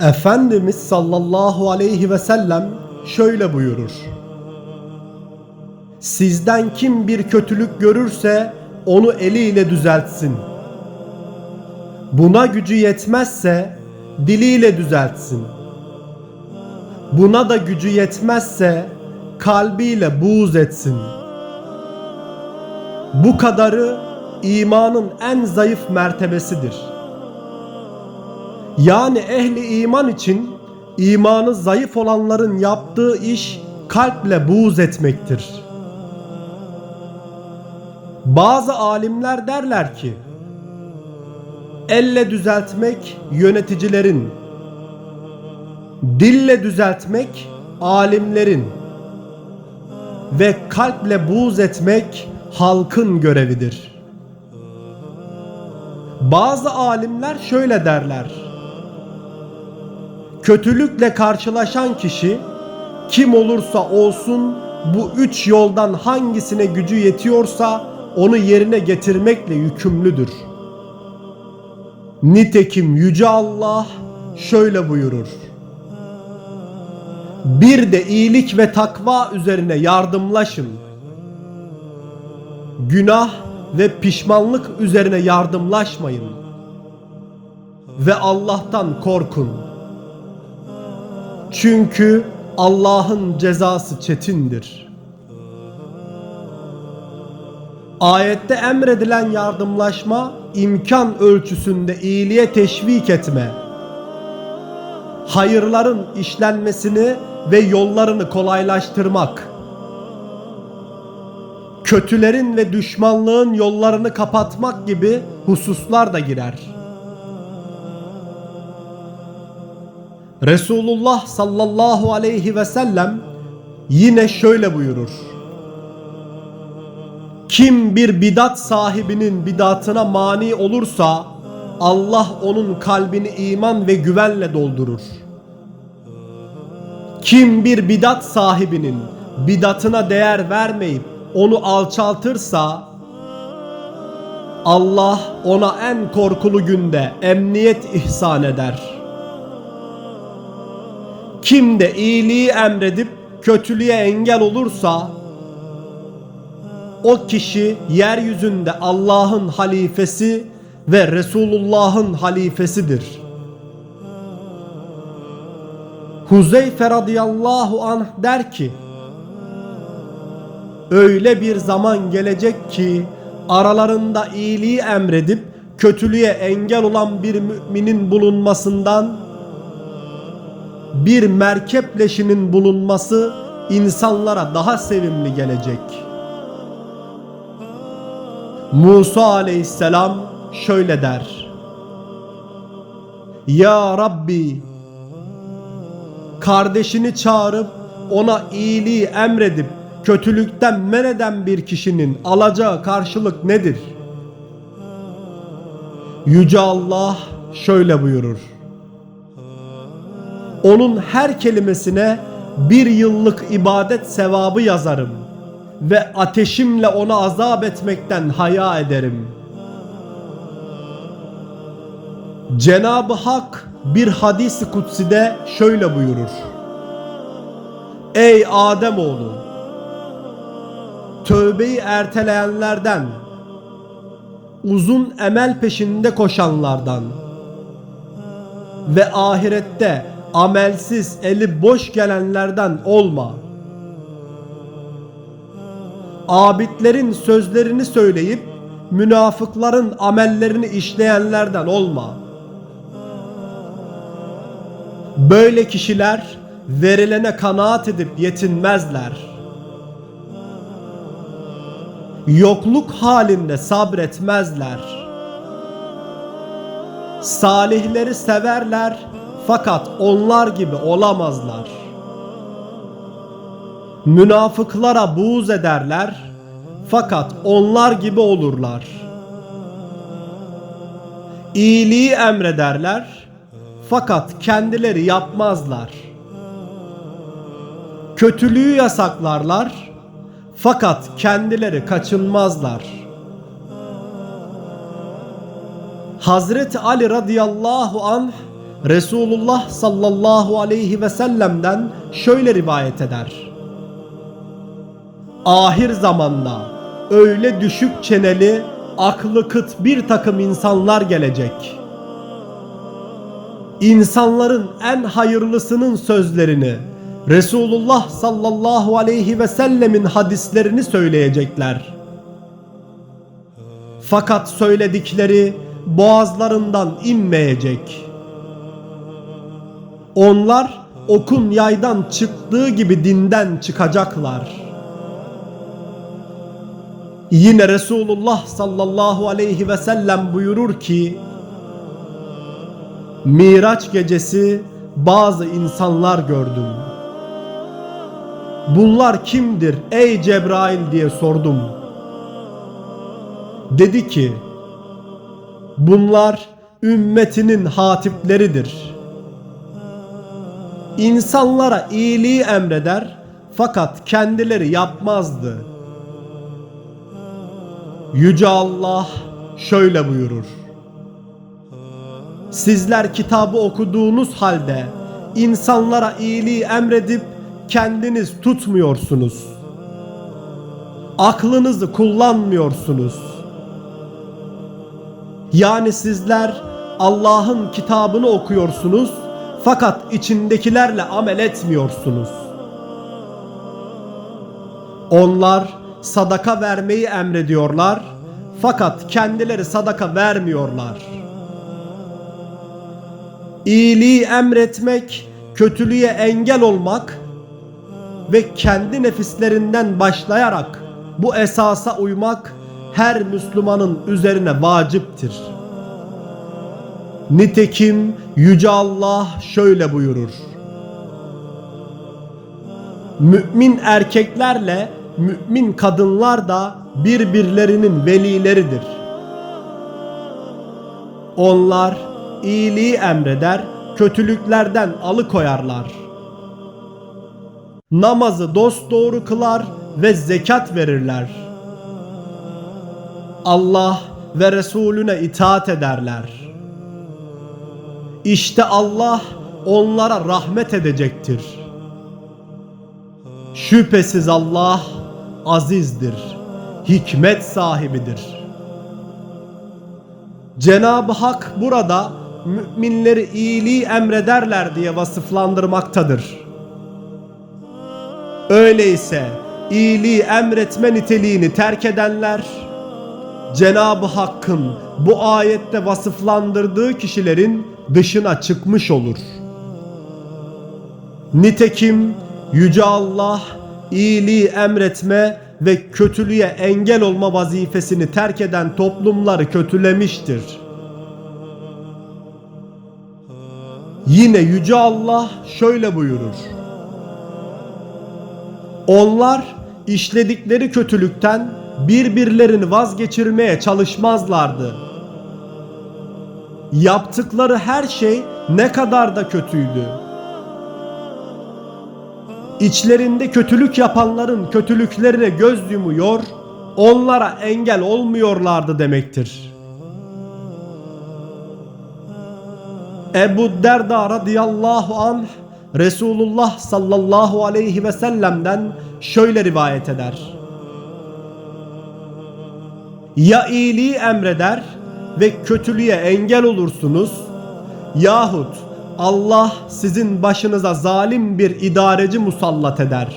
Efendimiz sallallahu aleyhi ve sellem şöyle buyurur. Sizden kim bir kötülük görürse onu eliyle düzeltsin. Buna gücü yetmezse diliyle düzeltsin. Buna da gücü yetmezse kalbiyle buğz etsin. Bu kadarı imanın en zayıf mertebesidir.'' Yani ehli iman için imanı zayıf olanların yaptığı iş kalple buğz etmektir. Bazı alimler derler ki elle düzeltmek yöneticilerin, dille düzeltmek alimlerin ve kalple buğz etmek halkın görevidir. Bazı alimler şöyle derler. Kötülükle karşılaşan kişi kim olursa olsun bu üç yoldan hangisine gücü yetiyorsa onu yerine getirmekle yükümlüdür. Nitekim Yüce Allah şöyle buyurur. Bir de iyilik ve takva üzerine yardımlaşın. Günah ve pişmanlık üzerine yardımlaşmayın. Ve Allah'tan korkun. Çünkü Allah'ın cezası çetindir. Ayette emredilen yardımlaşma imkan ölçüsünde iyiliğe teşvik etme, hayırların işlenmesini ve yollarını kolaylaştırmak, kötülerin ve düşmanlığın yollarını kapatmak gibi hususlar da girer.'' Resulullah sallallahu aleyhi ve sellem yine şöyle buyurur. Kim bir bidat sahibinin bidatına mani olursa Allah onun kalbini iman ve güvenle doldurur. Kim bir bidat sahibinin bidatına değer vermeyip onu alçaltırsa Allah ona en korkulu günde emniyet ihsan eder.'' Kim de iyiliği emredip kötülüğe engel olursa o kişi yeryüzünde Allah'ın halifesi ve Resulullah'ın halifesidir. Huzeyfe radıyallahu anh der ki Öyle bir zaman gelecek ki aralarında iyiliği emredip kötülüğe engel olan bir müminin bulunmasından bir merkep leşinin bulunması insanlara daha sevimli gelecek. Musa aleyhisselam şöyle der. Ya Rabbi kardeşini çağırıp ona iyiliği emredip kötülükten men eden bir kişinin alacağı karşılık nedir? Yüce Allah şöyle buyurur. Onun her kelimesine bir yıllık ibadet sevabı yazarım ve ateşimle onu azap etmekten haya ederim. Cenab-ı Hak bir hadis-i kutside şöyle buyurur. Ey Ademoğlu! Tövbeyi erteleyenlerden, uzun emel peşinde koşanlardan ve ahirette amelsiz, eli boş gelenlerden olma. Abidlerin sözlerini söyleyip münafıkların amellerini işleyenlerden olma. Böyle kişiler verilene kanaat edip yetinmezler. Yokluk halinde sabretmezler. Salihleri severler fakat onlar gibi olamazlar. Münafıklara buğz ederler fakat onlar gibi olurlar. İyiliği emrederler fakat kendileri yapmazlar. Kötülüğü yasaklarlar Fakat kendileri kaçınmazlar. Hazreti Ali radıyallahu anh Resulullah sallallahu aleyhi ve sellem'den şöyle rivayet eder. Ahir zamanda öyle düşük çeneli, aklı kıt bir takım insanlar gelecek. İnsanların en hayırlısının sözlerini, Resulullah sallallahu aleyhi ve sellemin hadislerini söyleyecekler. Fakat söyledikleri boğazlarından inmeyecek. Onlar okun yaydan çıktığı gibi dinden çıkacaklar. Yine Resulullah sallallahu aleyhi ve sellem buyurur ki Miraç gecesi bazı insanlar gördüm. Bunlar kimdir ey Cebrail diye sordum. Dedi ki Bunlar ümmetinin hatipleridir. İnsanlara iyiliği emreder fakat kendileri yapmazdı. Yüce Allah şöyle buyurur. Sizler kitabı okuduğunuz halde insanlara iyiliği emredip kendiniz tutmuyorsunuz. Aklınızı kullanmıyorsunuz. Yani sizler Allah'ın kitabını okuyorsunuz fakat içindekilerle amel etmiyorsunuz. Onlar sadaka vermeyi emrediyorlar fakat kendileri sadaka vermiyorlar. İyiliği emretmek, kötülüğe engel olmak ve kendi nefislerinden başlayarak bu esasa uymak her Müslümanın üzerine vaciptir. Nitekim Yüce Allah şöyle buyurur. Mümin erkeklerle mümin kadınlar da birbirlerinin velileridir. Onlar iyiliği emreder, kötülüklerden alıkoyarlar. Namazı dosdoğru kılar ve zekat verirler. Allah ve Resulüne itaat ederler. İşte Allah onlara rahmet edecektir. Şüphesiz Allah azizdir, hikmet sahibidir. Cenab-ı Hak burada müminleri iyiliği emrederler diye vasıflandırmaktadır. Öyleyse iyiliği emretme niteliğini terk edenler Cenab-ı Hakk'ın bu ayette vasıflandırdığı kişilerin dışına çıkmış olur. Nitekim Yüce Allah iyiliği emretme ve kötülüğe engel olma vazifesini terk eden toplumları kötülemiştir. Yine Yüce Allah şöyle buyurur. Onlar işledikleri kötülükten birbirlerini vazgeçirmeye çalışmazlardı. Yaptıkları her şey ne kadar da kötüydü. İçlerinde kötülük yapanların kötülüklerine göz yumuyor, onlara engel olmuyorlardı demektir. Ebu Derda radıyallahu anh Resulullah sallallahu aleyhi ve sellem'den şöyle rivayet eder. Ya iyiliği emreder ve kötülüğe engel olursunuz yahut Allah sizin başınıza zalim bir idareci musallat eder.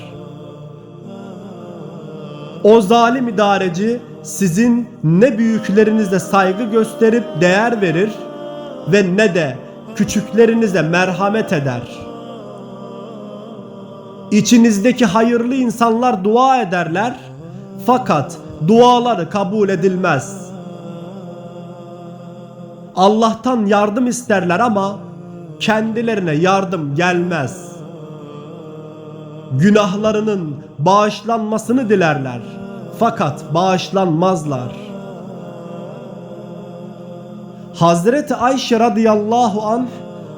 O zalim idareci sizin ne büyüklerinizle saygı gösterip değer verir ve ne de küçüklerinize merhamet eder. İçinizdeki hayırlı insanlar dua ederler fakat duaları kabul edilmez. Allah'tan yardım isterler ama kendilerine yardım gelmez. Günahlarının bağışlanmasını dilerler fakat bağışlanmazlar. Hazreti Ayşe radıyallahu anh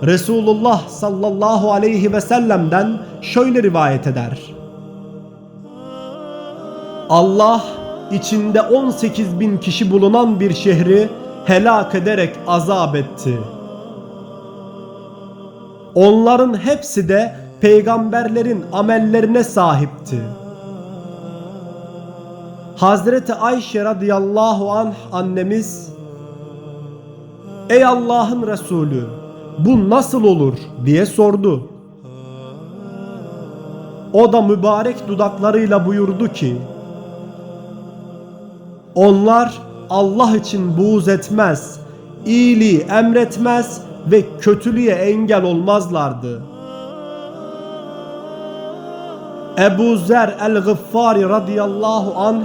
Resulullah sallallahu aleyhi ve sellem'den şöyle rivayet eder. Allah içinde 18 bin kişi bulunan bir şehri helak ederek azap etti. Onların hepsi de peygamberlerin amellerine sahipti. Hazreti Ayşe radıyallahu anh annemiz Ey Allah'ın Resulü bu nasıl olur diye sordu. O da mübarek dudaklarıyla buyurdu ki Onlar Allah için buğz etmez, iyiliği emretmez ve kötülüğe engel olmazlardı. Ebu Zer el-Gıffari radıyallahu anh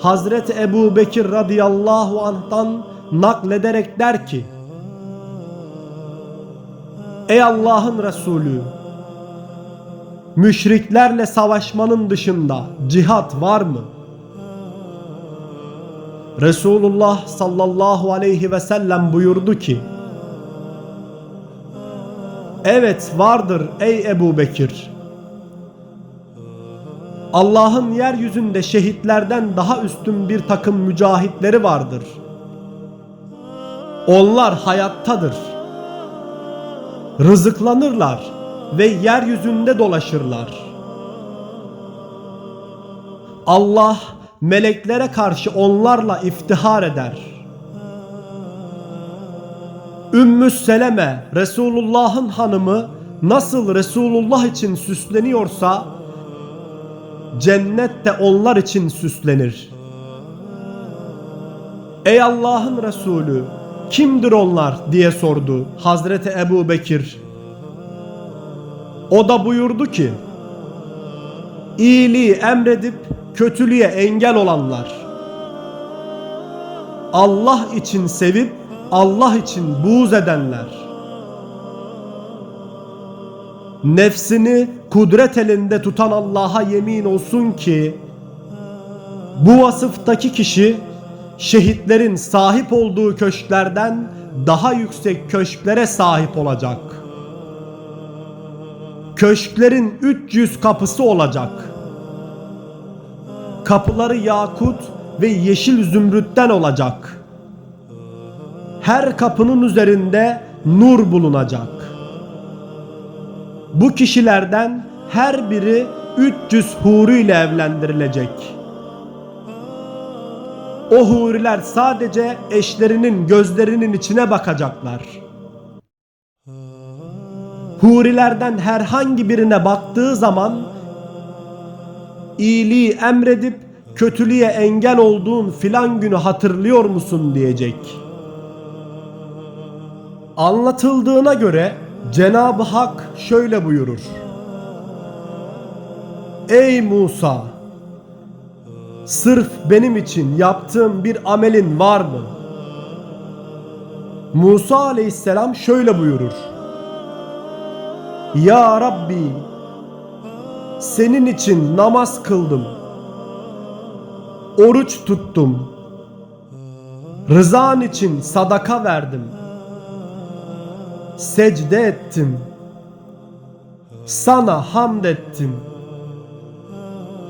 Hazreti Ebu Bekir radıyallahu anh'tan naklederek der ki Ey Allah'ın Resulü Müşriklerle savaşmanın dışında cihat var mı? Resulullah sallallahu aleyhi ve sellem buyurdu ki Evet vardır ey Ebu Bekir. Allah'ın yeryüzünde şehitlerden daha üstün bir takım mücahitleri vardır. Onlar hayattadır. Rızıklanırlar ve yeryüzünde dolaşırlar. Allah meleklere karşı onlarla iftihar eder. Ümmü Seleme Resulullah'ın hanımı nasıl Resulullah için süsleniyorsa cennet de onlar için süslenir. Ey Allah'ın Resulü kimdir onlar diye sordu Hazreti Ebu Bekir. O da buyurdu ki iyiliği emredip kötülüğe engel olanlar. Allah için sevip Allah için buğz edenler. Nefsini kudret elinde tutan Allah'a yemin olsun ki bu vasıftaki kişi şehitlerin sahip olduğu köşklerden daha yüksek köşklere sahip olacak. Köşklerin 300 kapısı olacak. Kapıları yakut ve yeşil zümrütten olacak. Her kapının üzerinde nur bulunacak. Bu kişilerden her biri 300 huri ile evlendirilecek. O huriler sadece eşlerinin gözlerinin içine bakacaklar. Hurilerden herhangi birine baktığı zaman iyiliği emredip kötülüğe engel olduğun filan günü hatırlıyor musun diyecek. Anlatıldığına göre Cenab-ı Hak şöyle buyurur. Ey Musa! Sırf benim için yaptığım bir amelin var mı? Musa aleyhisselam şöyle buyurur. Ya Rabbi! Senin için namaz kıldım. Oruç tuttum. Rızan için sadaka verdim. Secde ettim. Sana hamd ettim.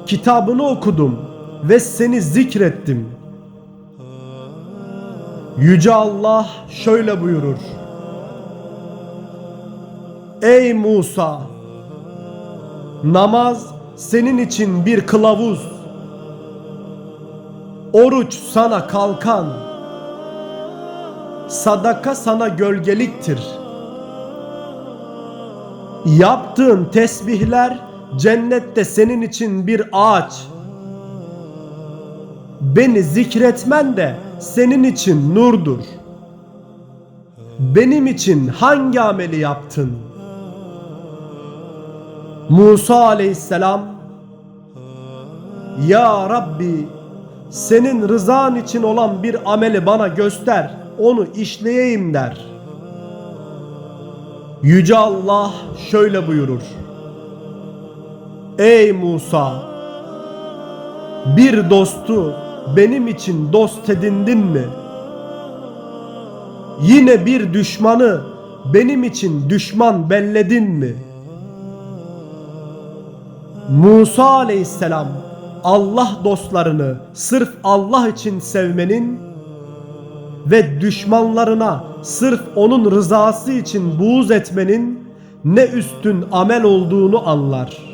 Kitabını okudum ve seni zikrettim. Yüce Allah şöyle buyurur. Ey Musa! Namaz senin için bir kılavuz. Oruç sana kalkan. Sadaka sana gölgeliktir. Yaptığın tesbihler cennette senin için bir ağaç. Beni zikretmen de senin için nurdur. Benim için hangi ameli yaptın? Musa aleyhisselam Ya Rabbi senin rızan için olan bir ameli bana göster onu işleyeyim der. Yüce Allah şöyle buyurur. Ey Musa bir dostu benim için dost edindin mi? Yine bir düşmanı benim için düşman belledin mi? Musa aleyhisselam Allah dostlarını sırf Allah için sevmenin ve düşmanlarına sırf onun rızası için buğz etmenin ne üstün amel olduğunu anlar.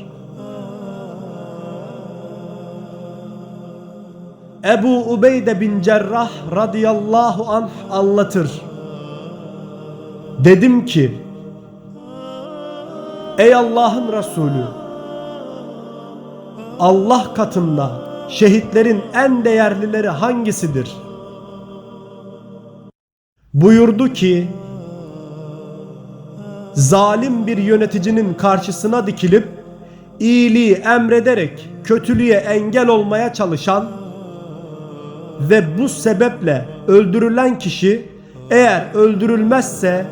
Ebu Ubeyde bin Cerrah radıyallahu anh anlatır. Dedim ki Ey Allah'ın Resulü Allah katında şehitlerin en değerlileri hangisidir? Buyurdu ki zalim bir yöneticinin karşısına dikilip iyiliği emrederek kötülüğe engel olmaya çalışan ve bu sebeple öldürülen kişi eğer öldürülmezse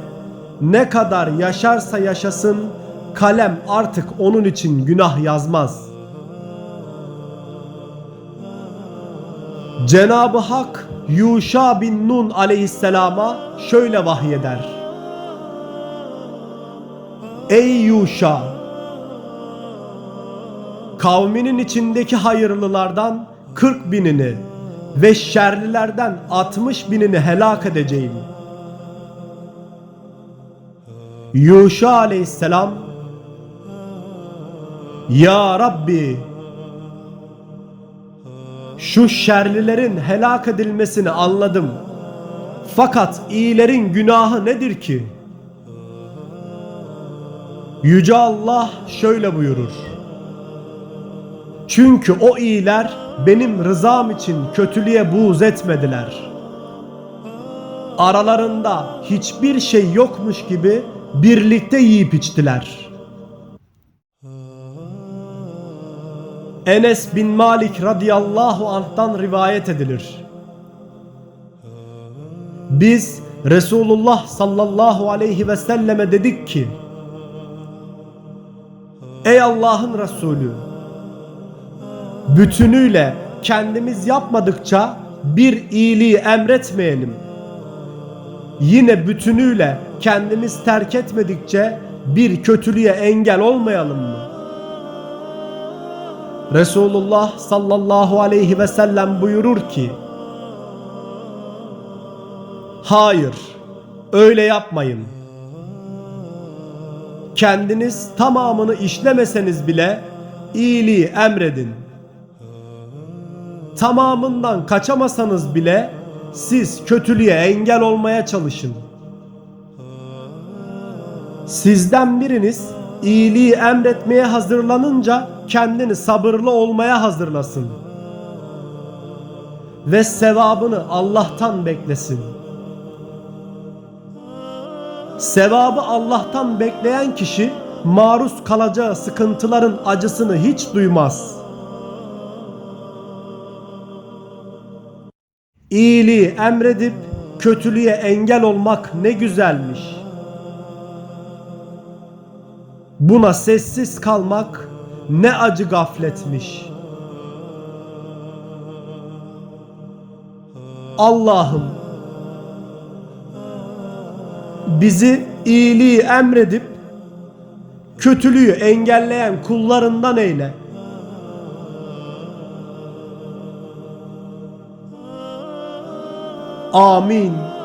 ne kadar yaşarsa yaşasın kalem artık onun için günah yazmaz. Cenab-ı Hak Yuşa bin Nun aleyhisselama şöyle vahyeder. Ey Yuşa! Kavminin içindeki hayırlılardan 40 binini ve şerlilerden 60 binini helak edeceğim. Yuşa aleyhisselam Ya Rabbi şu şerlilerin helak edilmesini anladım. Fakat iyilerin günahı nedir ki? Yüce Allah şöyle buyurur. Çünkü o iyiler benim rızam için kötülüğe buğz etmediler. Aralarında hiçbir şey yokmuş gibi birlikte yiyip içtiler. Enes bin Malik radıyallahu anh'tan rivayet edilir. Biz Resulullah sallallahu aleyhi ve selleme dedik ki Ey Allah'ın Resulü bütünüyle kendimiz yapmadıkça bir iyiliği emretmeyelim. Yine bütünüyle kendimiz terk etmedikçe bir kötülüğe engel olmayalım mı? Resulullah sallallahu aleyhi ve sellem buyurur ki Hayır, öyle yapmayın. Kendiniz tamamını işlemeseniz bile iyiliği emredin. Tamamından kaçamasanız bile siz kötülüğe engel olmaya çalışın. Sizden biriniz iyiliği emretmeye hazırlanınca kendini sabırlı olmaya hazırlasın. Ve sevabını Allah'tan beklesin. Sevabı Allah'tan bekleyen kişi maruz kalacağı sıkıntıların acısını hiç duymaz. İyiliği emredip kötülüğe engel olmak ne güzelmiş. Buna sessiz kalmak ne acı gafletmiş. Allah'ım bizi iyiliği emredip kötülüğü engelleyen kullarından eyle. Amin.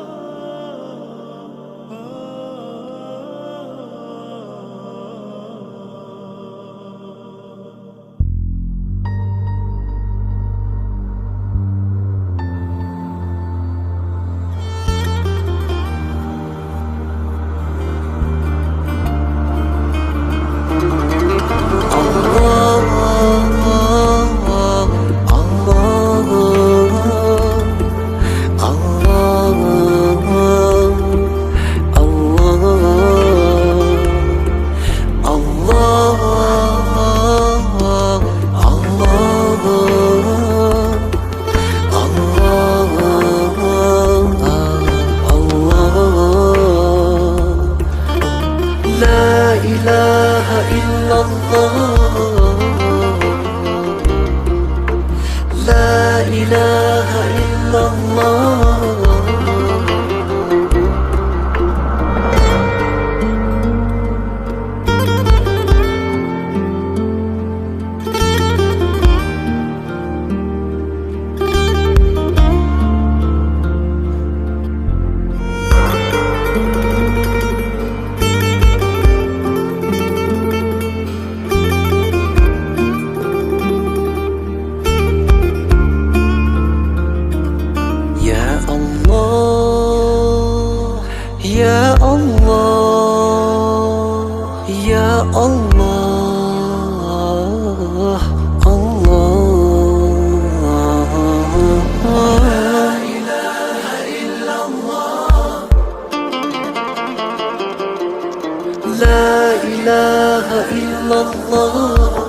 ilahe illallah.